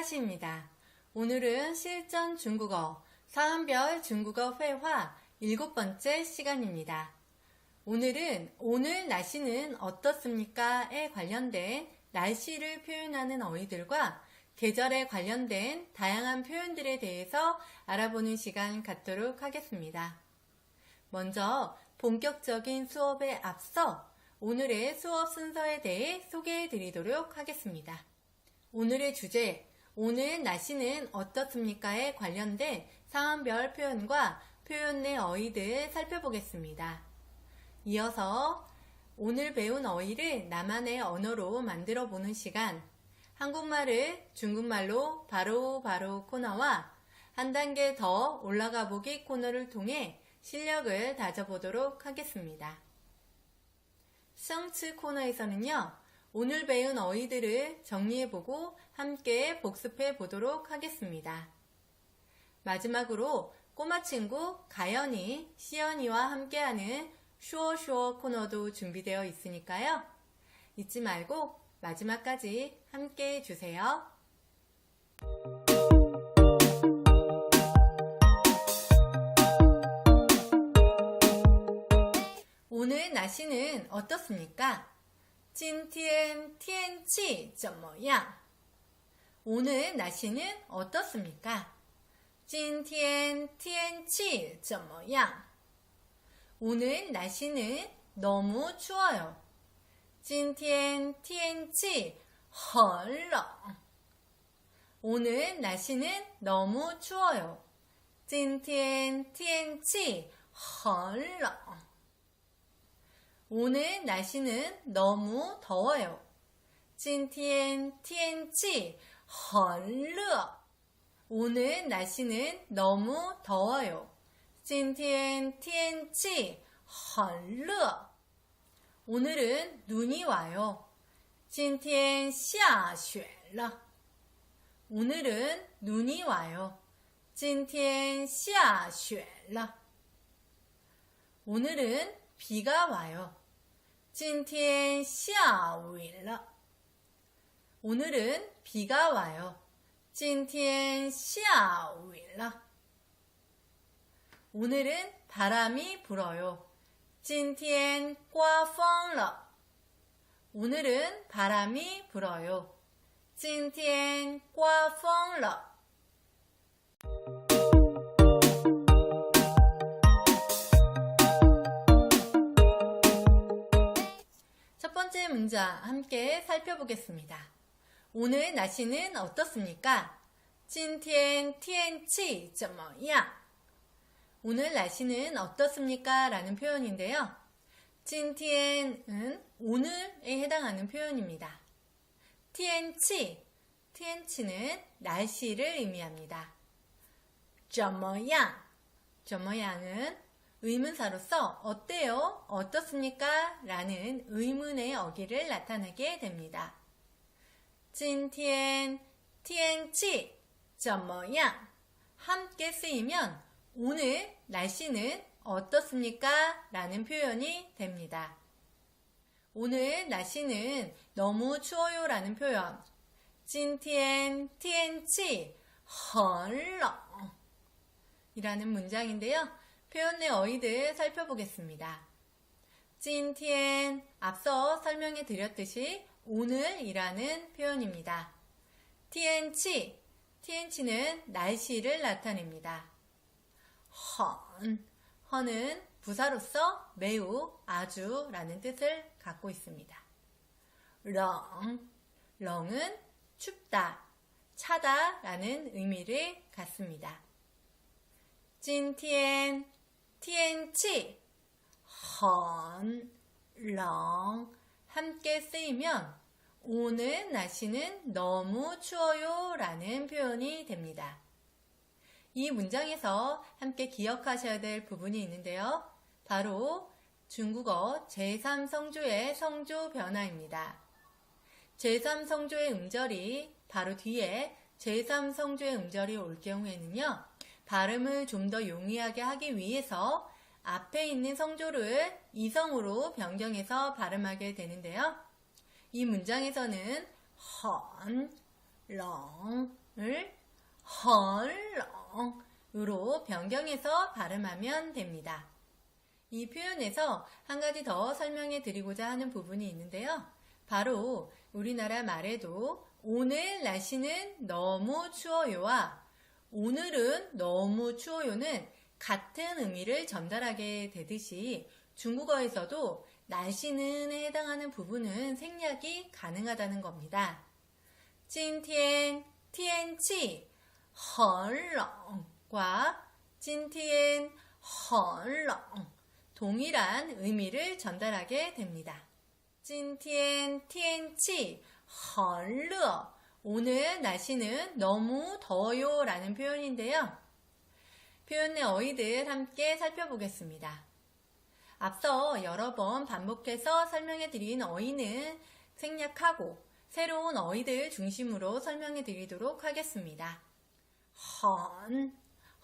까시입니다. 오늘은 실전 중국어 사은별 중국어 회화 일곱 번째 시간입니다. 오늘은 오늘 날씨는 어떻습니까?에 관련된 날씨를 표현하는 어휘들과 계절에 관련된 다양한 표현들에 대해서 알아보는 시간 갖도록 하겠습니다. 먼저 본격적인 수업에 앞서 오늘의 수업 순서에 대해 소개해 드리도록 하겠습니다. 오늘의 주제, 오늘 날씨는 어떻습니까에 관련된 상황별 표현과 표현 내 어휘들 살펴보겠습니다. 이어서 오늘 배운 어휘를 나만의 언어로 만들어 보는 시간, 한국말을 중국말로 바로 바로 코너와 한 단계 더 올라가 보기 코너를 통해 실력을 다져보도록 하겠습니다. 시험츠 코너에서는요, 오늘 배운 어휘들을 정리해보고 함께 복습해 보도록 하겠습니다. 마지막으로 꼬마 친구 가연이 시연이와 함께하는 슈어슈어 코너도 준비되어 있으니까요. 잊지 말고 마지막까지 함께 해주세요. 오늘 날씨는 어떻습니까? 今天天气怎么样? 오늘 날씨는 어떻습니까? 今天天气怎么样? 오늘 날씨는 너무 추워요. 今天天气很冷. 오늘 날씨는 너무 추워요. 今天天气很冷. 오늘 날씨는 너무 더워요. 今天天气很热. 오늘 날씨는 너무 더워요. 今天天气很热. 오늘은 눈이 와요. 今天下雪了. 오늘은 눈이 와요. 今天下雪了. 오늘은 비가 와요. 今天下雨了. 오늘은 비가 와요. 今天下雨了. 오늘은 바람이 불어요. 今天刮风了. 오늘은 바람이 불어요. 今天刮风了. 번째 문장 함께 살펴보겠습니다. 오늘 날씨는 어떻습니까? 今天天气怎么样? 오늘 날씨는 어떻습니까? 라는 표현인데요. 今天은 오늘에 해당하는 표현입니다. 天气, 天气는 날씨를 의미합니다. 怎么样?怎么样은 의문사로서 어때요? 어떻습니까? 라는 의문의 어기를 나타내게 됩니다. 今天天气怎么样? 함께 쓰이면 오늘 날씨는 어떻습니까? 라는 표현이 됩니다. 오늘 날씨는 너무 추워요 라는 표현. 今天天气很冷 이라는 문장인데요. 표현의 어휘들 살펴보겠습니다. 찐티엔 앞서 설명해 드렸듯이 오늘이라는 표현입니다. 티엔치 티엔치는 날씨를 나타냅니다. 헌 헌은 부사로서 매우 아주라는 뜻을 갖고 있습니다. 렁 렁은 춥다 차다라는 의미를 갖습니다. 찐티엔 TNT 헌, 렁 함께 쓰이면 오는 날씨는 너무 추워요 라는 표현이 됩니다. 이 문장에서 함께 기억하셔야 될 부분이 있는데요. 바로 중국어 제3성조의 성조 변화입니다. 제3성조의 음절이 바로 뒤에 제3성조의 음절이 올 경우에는요. 발음을 좀 더 용이하게 하기 위해서 앞에 있는 성조를 이성으로 변경해서 발음하게 되는데요. 이 문장에서는 헌, 렁을 很冷으로 변경해서 발음하면 됩니다. 이 표현에서 한 가지 더 설명해 드리고자 하는 부분이 있는데요. 바로 우리나라 말에도 오늘 날씨는 너무 추워요와 오늘은 너무 추워요는 같은 의미를 전달하게 되듯이 중국어에서도 날씨는에 해당하는 부분은 생략이 가능하다는 겁니다. 今天天气很冷과 今天很冷 동일한 의미를 전달하게 됩니다. 今天天气很热 오늘 날씨는 너무 더워요 라는 표현인데요. 표현 의 어휘들 함께 살펴보겠습니다. 앞서 여러 번 반복해서 설명해 드린 어휘는 생략하고 새로운 어휘들 중심으로 설명해 드리도록 하겠습니다. 헌.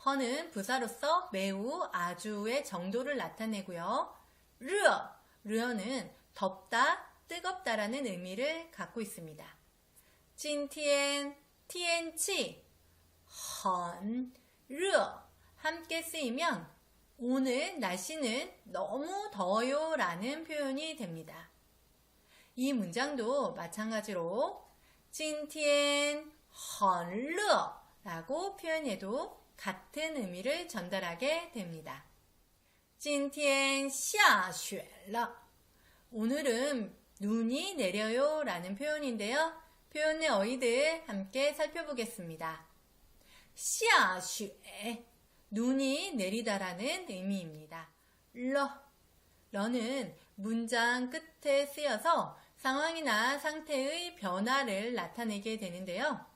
헌은 부사로서 매우 아주의 정도를 나타내고요. 르어. 르어는 덥다, 뜨겁다라는 의미를 갖고 있습니다. 今天天气很热 함께 쓰이면 오늘 날씨는 너무 더워요 라는 표현이 됩니다. 이 문장도 마찬가지로 今天很热 라고 표현해도 같은 의미를 전달하게 됩니다. 今天下雪了 오늘은 눈이 내려요 라는 표현인데요. 표현의 어휘들 함께 살펴보겠습니다. 下雪 눈이 내리다라는 의미입니다. 러 러는 문장 끝에 쓰여서 상황이나 상태의 변화를 나타내게 되는데요.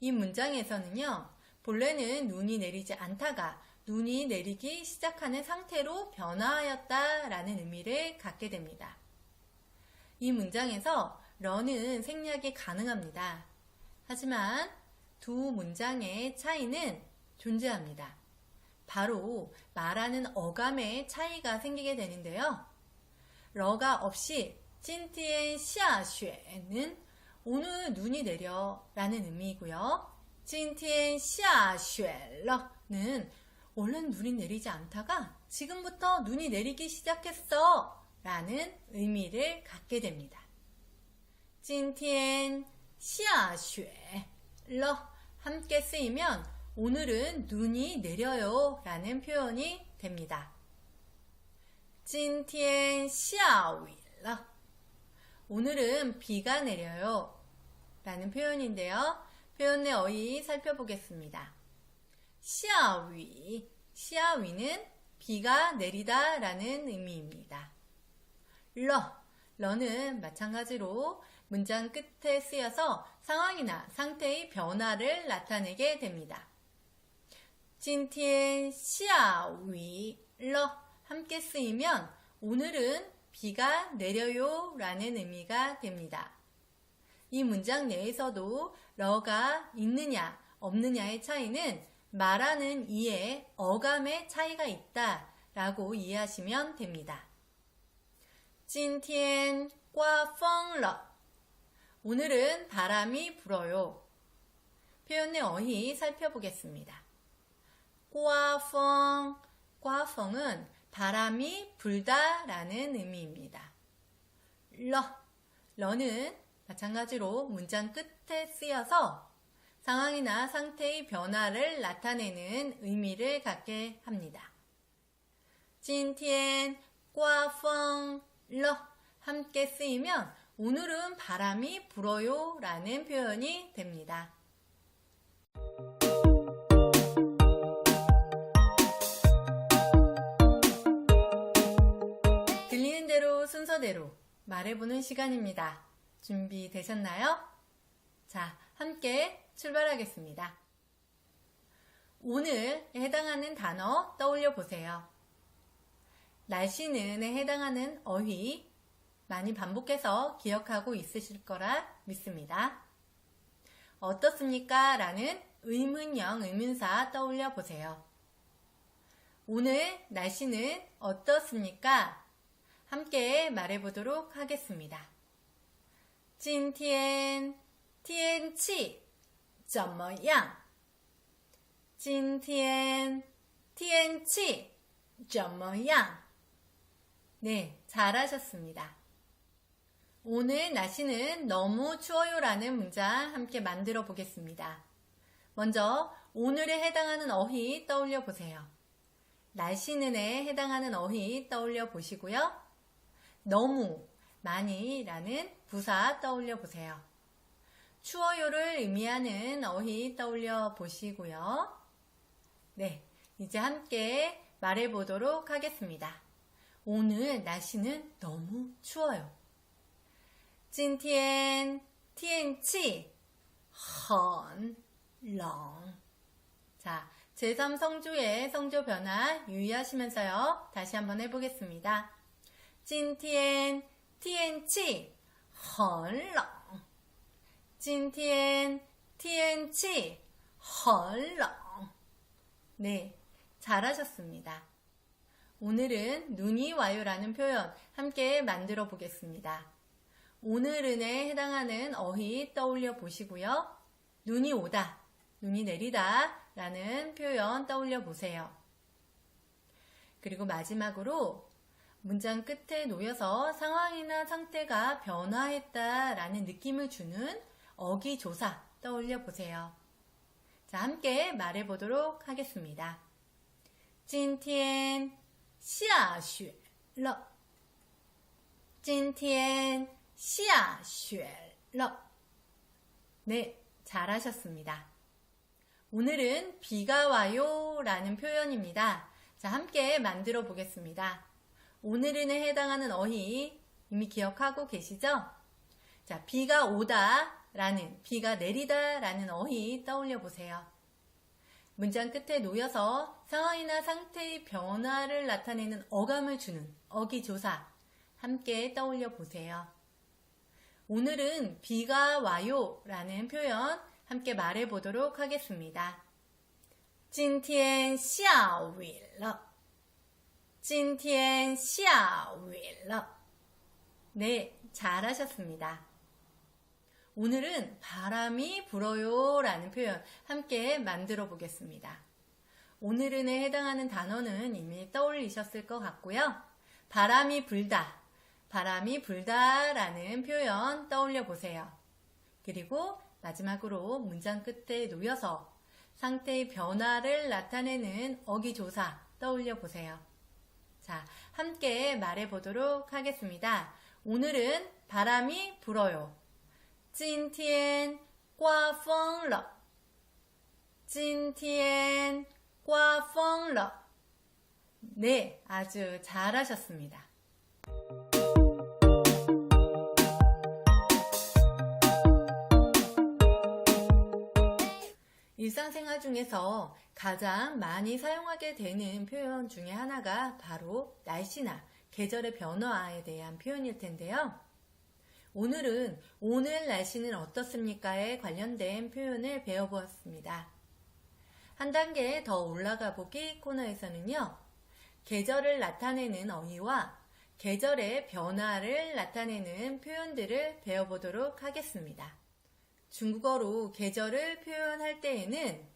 이 문장에서는요, 본래는 눈이 내리지 않다가 눈이 내리기 시작하는 상태로 변화하였다라는 의미를 갖게 됩니다. 이 문장에서 러는 생략이 가능합니다. 하지만 두 문장의 차이는 존재합니다. 바로 말하는 어감의 차이가 생기게 되는데요. 러가 없이 찐티엔 시아쉐는 오늘 눈이 내려 라는 의미이고요. 찐티엔 시아쉐러는 원래는 눈이 내리지 않다가 지금부터 눈이 내리기 시작했어 라는 의미를 갖게 됩니다. 찐티엔 시아쉐러 함께 쓰이면 오늘은 눈이 내려요 라는 표현이 됩니다. 찐티엔 시아위러 오늘은 비가 내려요 라는 표현인데요. 표현의 어휘 살펴보겠습니다. 시아위 시아위는 비가 내리다 라는 의미입니다. 러 러는 마찬가지로 문장 끝에 쓰여서 상황이나 상태의 변화를 나타내게 됩니다. 今天下雨了 함께 쓰이면 오늘은 비가 내려요 라는 의미가 됩니다. 이 문장 내에서도 러가 있느냐 없느냐의 차이는 말하는 이의 어감의 차이가 있다 라고 이해하시면 됩니다. 今天刮风了 오늘은 바람이 불어요. 표현의 어휘 살펴보겠습니다. 꽈펑, 꽈펑은 바람이 불다 라는 의미입니다. 러, 러는 마찬가지로 문장 끝에 쓰여서 상황이나 상태의 변화를 나타내는 의미를 갖게 합니다. 今天 꽈펑, 러 함께 쓰이면 오늘은 바람이 불어요 라는 표현이 됩니다. 들리는 대로 순서대로 말해보는 시간입니다. 준비되셨나요? 자, 함께 출발하겠습니다. 오늘 해당하는 단어 떠올려 보세요. 날씨는에 해당하는 어휘 많이 반복해서 기억하고 있으실 거라 믿습니다. 어떻습니까? 라는 의문형 의문사 떠올려 보세요. 오늘 날씨는 어떻습니까? 함께 말해보도록 하겠습니다. 今天天气 怎么样今天天气怎么样 네, 잘하셨습니다. 오늘 날씨는 너무 추워요라는 문장 함께 만들어 보겠습니다. 먼저 오늘에 해당하는 어휘 떠올려 보세요. 날씨는에 해당하는 어휘 떠올려 보시고요. 너무, 많이라는 부사 떠올려 보세요. 추워요를 의미하는 어휘 떠올려 보시고요. 네, 이제 함께 말해 보도록 하겠습니다. 오늘 날씨는 너무 추워요. 今天天气很冷. 자, 제3 성조의 성조 변화 유의하시면서요. 다시 한번 해보겠습니다. 今天天气很冷.今天天气很冷. 네, 잘하셨습니다. 오늘은 눈이 와요라는 표현 함께 만들어 보겠습니다. 오늘은에 해당하는 어휘 떠올려 보시고요. 눈이 오다, 눈이 내리다 라는 표현 떠올려 보세요. 그리고 마지막으로 문장 끝에 놓여서 상황이나 상태가 변화했다 라는 느낌을 주는 어기조사 떠올려 보세요. 자, 함께 말해 보도록 하겠습니다. 今天下雪了。今天 시야 쉐러. 네, 잘하셨습니다. 오늘은 비가 와요 라는 표현입니다. 자, 함께 만들어 보겠습니다. 오늘은에 해당하는 어휘 이미 기억하고 계시죠? 자, 비가 오다 라는, 비가 내리다 라는 어휘 떠올려 보세요. 문장 끝에 놓여서 상황이나 상태의 변화를 나타내는 어감을 주는 어기조사 함께 떠올려 보세요. 오늘은 비가 와요 라는 표현 함께 말해 보도록 하겠습니다. 今天下雨了.今天下雨了. 네, 잘하셨습니다. 오늘은 바람이 불어요 라는 표현 함께 만들어 보겠습니다. 오늘은에 해당하는 단어는 이미 떠올리셨을 것 같고요. 바람이 불다, 바람이 불다 라는 표현 떠올려 보세요. 그리고 마지막으로 문장 끝에 놓여서 상태의 변화를 나타내는 어기조사 떠올려 보세요. 자, 함께 말해 보도록 하겠습니다. 오늘은 바람이 불어요. 今天刮风了.今天刮风了. 네, 아주 잘하셨습니다. 일상생활 중에서 가장 많이 사용하게 되는 표현 중에 하나가 바로 날씨나 계절의 변화에 대한 표현일 텐데요. 오늘은 오늘 날씨는 어떻습니까에 관련된 표현을 배워보았습니다. 한 단계 더 올라가 보기 코너에서는요, 계절을 나타내는 어휘와 계절의 변화를 나타내는 표현들을 배워보도록 하겠습니다. 중국어로 계절을 표현할 때에는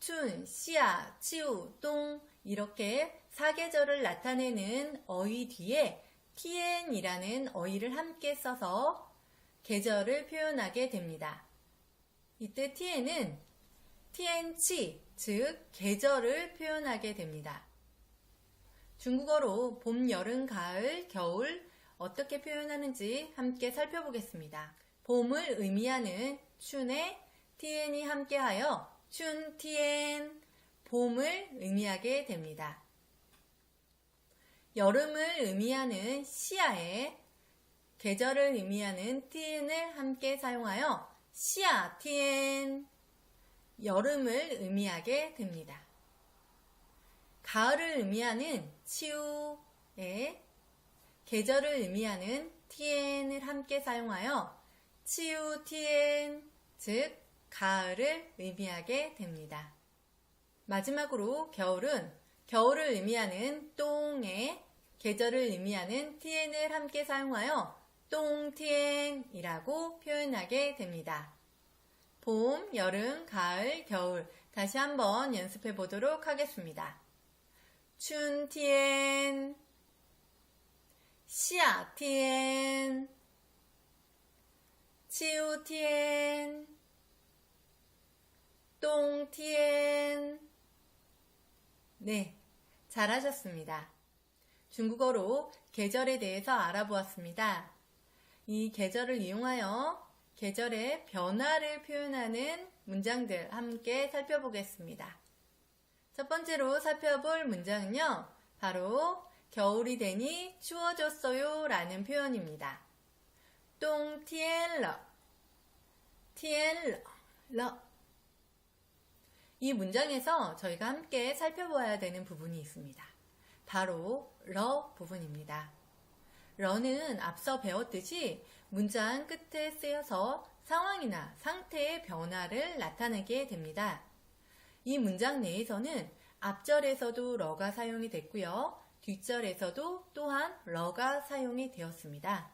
춘, 시아, 치우, 동 이렇게 사계절을 나타내는 어휘 뒤에 tn이라는 어휘를 함께 써서 계절을 표현하게 됩니다. 이때 tn은 tn치, 즉 계절을 표현하게 됩니다. 중국어로 봄, 여름, 가을, 겨울 어떻게 표현하는지 함께 살펴보겠습니다. 봄을 의미하는 춘에 tn이 함께하여 춘, tn, 봄을 의미하게 됩니다. 여름을 의미하는 시아에 계절을 의미하는 tn을 함께 사용하여 시아, tn, 여름을 의미하게 됩니다. 가을을 의미하는 치우에 계절을 의미하는 tn을 함께 사용하여 치우티엔, 즉 가을을 의미하게 됩니다. 마지막으로 겨울은 겨울을 의미하는 똥에 계절을 의미하는 티엔을 함께 사용하여 똥티엔이라고 표현하게 됩니다. 봄, 여름, 가을, 겨울 다시 한번 연습해 보도록 하겠습니다. 춘티엔, 시아티엔, 秋天, 冬天. 네, 잘하셨습니다. 중국어로 계절에 대해서 알아보았습니다. 이 계절을 이용하여 계절의 변화를 표현하는 문장들 함께 살펴보겠습니다. 첫 번째로 살펴볼 문장은요, 바로 겨울이 되니 추워졌어요 라는 표현입니다. 동 티엘러 티엘러 러. 이 문장에서 저희가 함께 살펴보아야 되는 부분이 있습니다. 바로 러 부분입니다. 러는 앞서 배웠듯이 문장 끝에 쓰여서 상황이나 상태의 변화를 나타내게 됩니다. 이 문장 내에서는 앞절에서도 러가 사용이 됐고요. 뒷절에서도 또한 러가 사용이 되었습니다.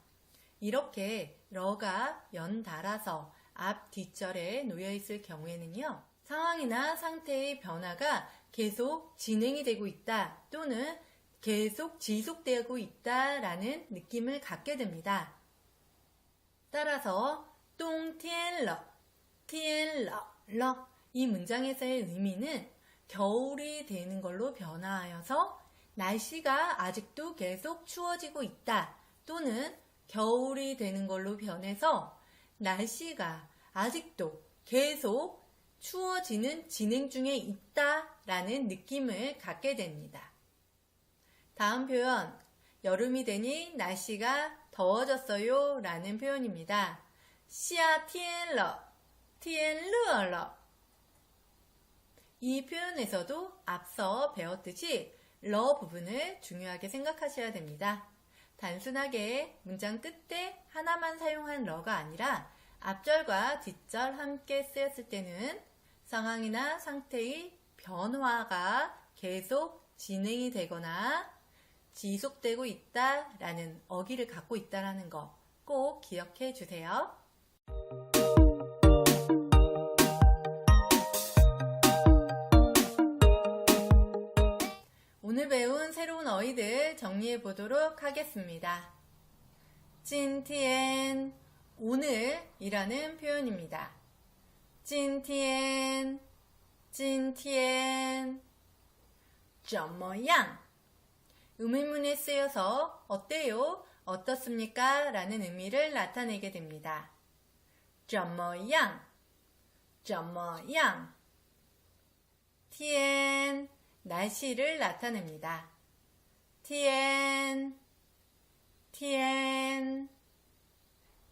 이렇게 러가 연달아서 앞 뒷절에 놓여 있을 경우에는요. 상황이나 상태의 변화가 계속 진행이 되고 있다 또는 계속 지속되고 있다라는 느낌을 갖게 됩니다. 따라서 똥티엔러, 티엔러, 러 이 문장에서의 의미는 겨울이 되는 걸로 변화하여서 날씨가 아직도 계속 추워지고 있다 또는 겨울이 되는 걸로 변해서 날씨가 아직도 계속 추워지는 진행 중에 있다라는 느낌을 갖게 됩니다. 다음 표현, 여름이 되니 날씨가 더워졌어요 라는 표현입니다. 夏天了,天热了. 이 표현에서도 앞서 배웠듯이 러 부분을 중요하게 생각하셔야 됩니다. 단순하게 문장 끝에 하나만 사용한 러가 아니라 앞절과 뒷절 함께 쓰였을 때는 상황이나 상태의 변화가 계속 진행이 되거나 지속되고 있다 라는 어기를 갖고 있다라는 거 꼭 기억해 주세요. 오늘 배운 새로운 어휘들 정리해 보도록 하겠습니다. 今天 오늘이라는 표현입니다. 今天今天怎么样 의문문에 쓰여서 어때요? 어떻습니까? 라는 의미를 나타내게 됩니다. 怎么样怎么样天 날씨를 나타냅니다. 티엔, 티엔,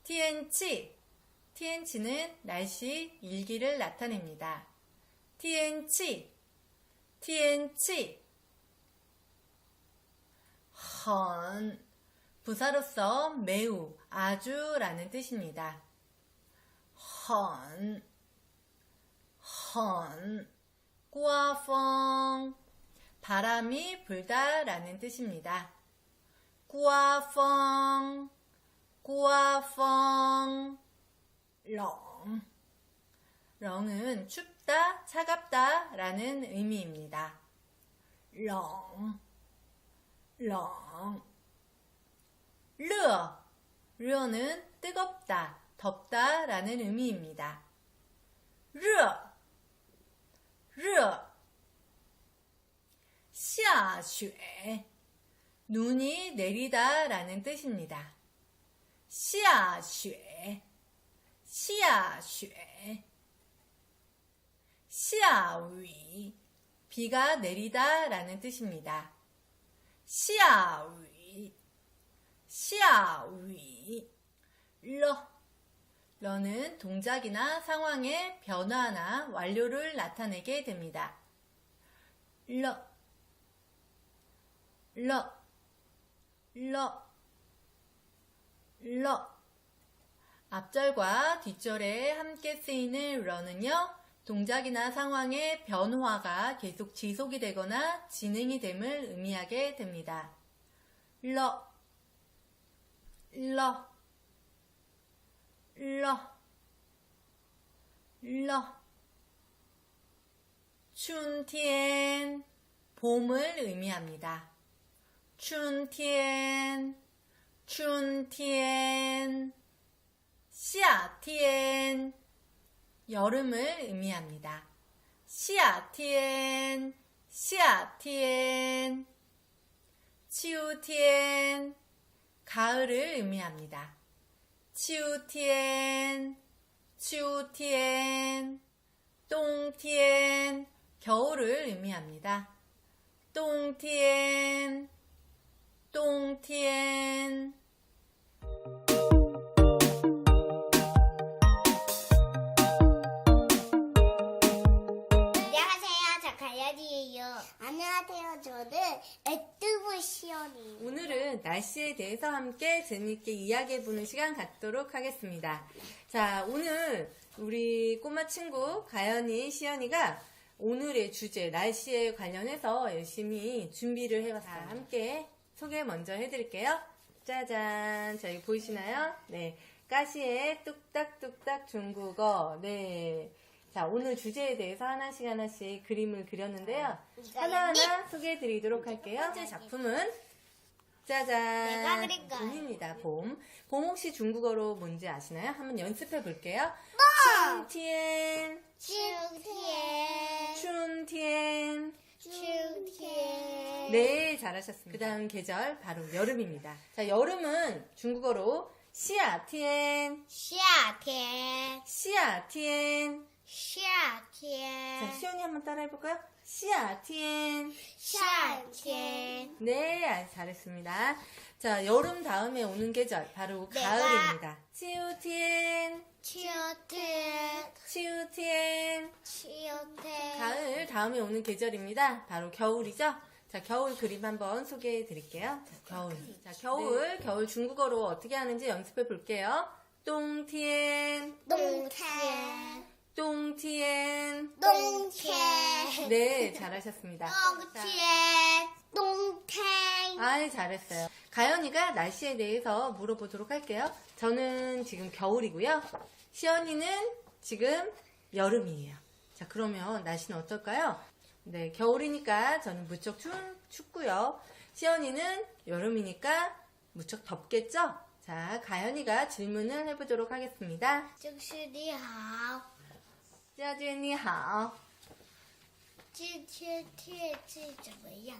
티엔치, 티엔치는 날씨 일기를 나타냅니다. 티엔치, 티엔치, 헌, 부사로서 매우, 아주라는 뜻입니다. 헌, 헌. 꾸아펑. 바람이 불다 라는 뜻입니다. 꾸아펑. 꾸아펑. 렁. 렁은 춥다, 차갑다 라는 의미입니다. 렁. 렁. 르어 르어는 뜨겁다, 덥다 라는 의미입니다. 르어 热雪 눈이 내리다 라는 뜻입니다. 시아슈에. 시아슈에. 비가 내리다 라는 뜻입니다. 시아위. 시아위. 러. 러는 동작이나 상황의 변화나 완료를 나타내게 됩니다. 러. 러, 러, 러. 앞절과 뒷절에 함께 쓰이는 러는요, 동작이나 상황의 변화가 계속 지속이 되거나 진행이 됨을 의미하게 됩니다. 러, 러, 러, 了. 춘天 봄을 의미합니다. 춘티엔 춘티엔 시아티엔 여름을 의미합니다. 시아티엔 시아티엔 치우티엔 가을을 의미합니다. 치우티엔 치우티엔 똥티엔 겨울을 의미합니다. 똥티엔 冬天 안녕하세요. 저 가연이에요. 안녕하세요. 저는 에뜨브 시연이에요. 오늘은 날씨에 대해서 함께 재미있게 이야기해보는 시간 갖도록 하겠습니다. 자, 오늘 우리 꼬마 친구 가연이, 시연이가 오늘의 주제, 날씨에 관련해서 열심히 준비를 해봤어요. 함께 소개 먼저 해드릴게요. 짜잔. 저기 보이시나요? 네. 가시의 뚝딱뚝딱 중국어. 네. 자, 오늘 주제에 대해서 하나씩 하나씩 그림을 그렸는데요. 하나하나 소개해 드리도록 할게요. 첫 번째 작품은 짜잔. 내가 그린 거예요. 봄입니다. 봄. 봄 혹시 중국어로 뭔지 아시나요? 한번 연습해 볼게요. 춘天, 춘thiên, 춘天. 춘thiên. 네, 잘하셨습니다. 그 다음 계절 바로 여름입니다. 자, 여름은 중국어로 夏天,夏天， 夏天. 夏 자, 天， 시연이 한번 따라해 볼까요? 夏天.夏天， 네, 아주 잘했습니다. 자, 여름 다음에 오는 계절 바로 가을입니다. 치우티엔, 치어텐 치우티엔. 치어텐 가을 다음에 오는 계절입니다. 바로 겨울이죠. 자, 겨울 그림 한번 소개해 드릴게요. 자, 겨울. 자, 겨울. 네. 겨울 중국어로 어떻게 하는지 연습해 볼게요. 똥티엔, 똥티엔. 똥티엔. 동태 네, 잘하셨습니다. 자, 동태 冬天， 아이, 잘했어요. 가연이가 날씨에 대해서 물어보도록 할게요. 저는 지금 겨울이고요. 시연이는 지금 여름이에요. 자, 그러면 날씨는 어떨까요? 네, 겨울이니까 저는 무척 추, 춥고요. 시연이는 여름이니까 무척 덥겠죠? 자, 가연이가 질문을 해보도록 하겠습니다. 就是你好， 짜주니 하오. 今天天气怎么样？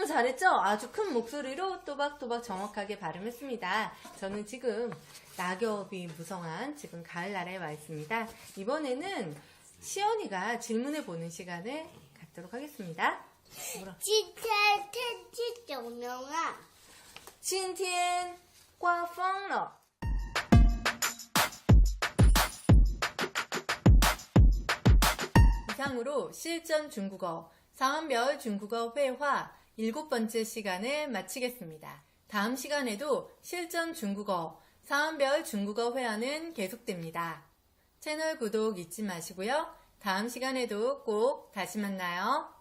잘했죠? 아주 큰 목소리로 또박또박 정확하게 발음했습니다. 저는 지금 낙엽이 무성한 지금 가을날에 와 있습니다. 이번에는 시연이가 질문해보는 시간을 갖도록 하겠습니다. 뭐라? 今天天气怎么样？今天刮风了. 이상으로 실전 중국어 상한별 중국어 회화 일곱 번째 시간을 마치겠습니다. 다음 시간에도 실전 중국어 상한별 중국어 회화는 계속됩니다. 채널 구독 잊지 마시고요. 다음 시간에도 꼭 다시 만나요.